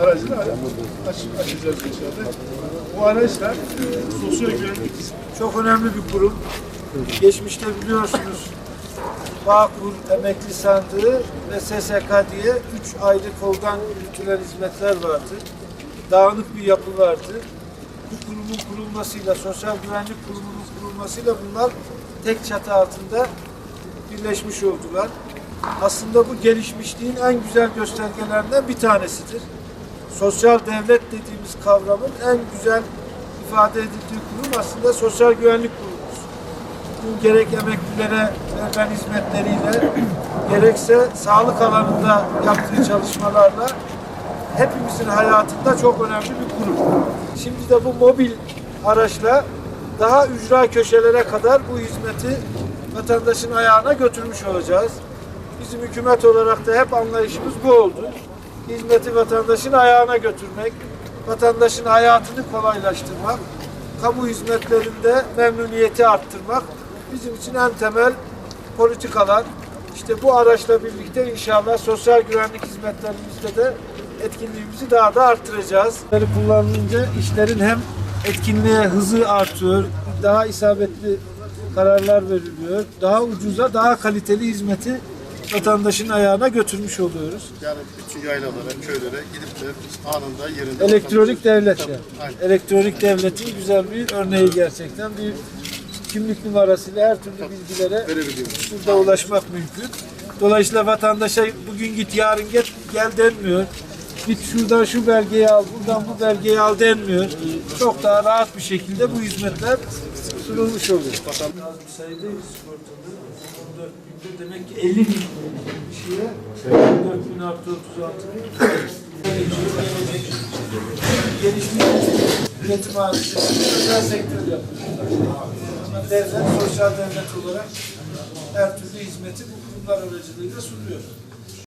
aracını aç, açacağız inşallah. Bu araçlar e, güvenlik Çok önemli bir kurum. Geçmişte biliyorsunuz Bağkur Emekli Sandığı ve SSK diye üç ayrı koldan yürütülen hizmetler vardı. Dağınık bir yapı vardı. Bu kurumun kurulmasıyla, Sosyal Güvenlik Kurumu'nun kurulmasıyla bunlar tek çatı altında birleşmiş oldular. Aslında bu gelişmişliğin en güzel göstergelerinden bir tanesidir. Sosyal devlet dediğimiz kavramın en güzel ifade edildiği kurum aslında sosyal güvenlik kurumudur. Bu gerek emeklilere verilen hizmetleriyle gerekse sağlık alanında yaptığı çalışmalarla hepimizin hayatında çok önemli bir kurum. Şimdi de bu mobil araçla daha ücra köşelere kadar bu hizmeti vatandaşın ayağına götürmüş olacağız. Bizim hükümet olarak da hep anlayışımız bu oldu. Hizmeti vatandaşın ayağına götürmek, vatandaşın hayatını kolaylaştırmak, kamu hizmetlerinde memnuniyeti arttırmak bizim için en temel politikalar. İşte bu araçla birlikte inşallah sosyal güvenlik hizmetlerimizde de etkinliğimizi daha da arttıracağız. Bunları kullanınca işlerin hem etkinliğe hızı artıyor, daha isabetli kararlar veriliyor, daha ucuza, daha kaliteli hizmeti vatandaşın ayağına götürmüş oluyoruz. Yani bütün yaylalara, köylere gidip de anında yerinde... Elektronik devlet yani. Aynen. Elektronik devletin güzel bir örneği gerçekten. Bir kimlik numarasıyla her türlü bilgilere burada ulaşmak mümkün. Dolayısıyla vatandaşa bugün git yarın gel, gel denmiyor. Git şuradan şu belgeyi al, buradan bu belgeyi al denmiyor. Çok daha rahat bir şekilde bu hizmetler sunulmuş oluyor. Az sayıdayız sigortalı. 14 binde demek ki 50 bin kişiye 14 bin artı 36 bin. Gelişmiş üretim hadisesinde özel sektör yapıyor. Ama devlet, sosyal devlet olarak her türlü hizmeti bu kurumlar aracılığıyla sunuyor.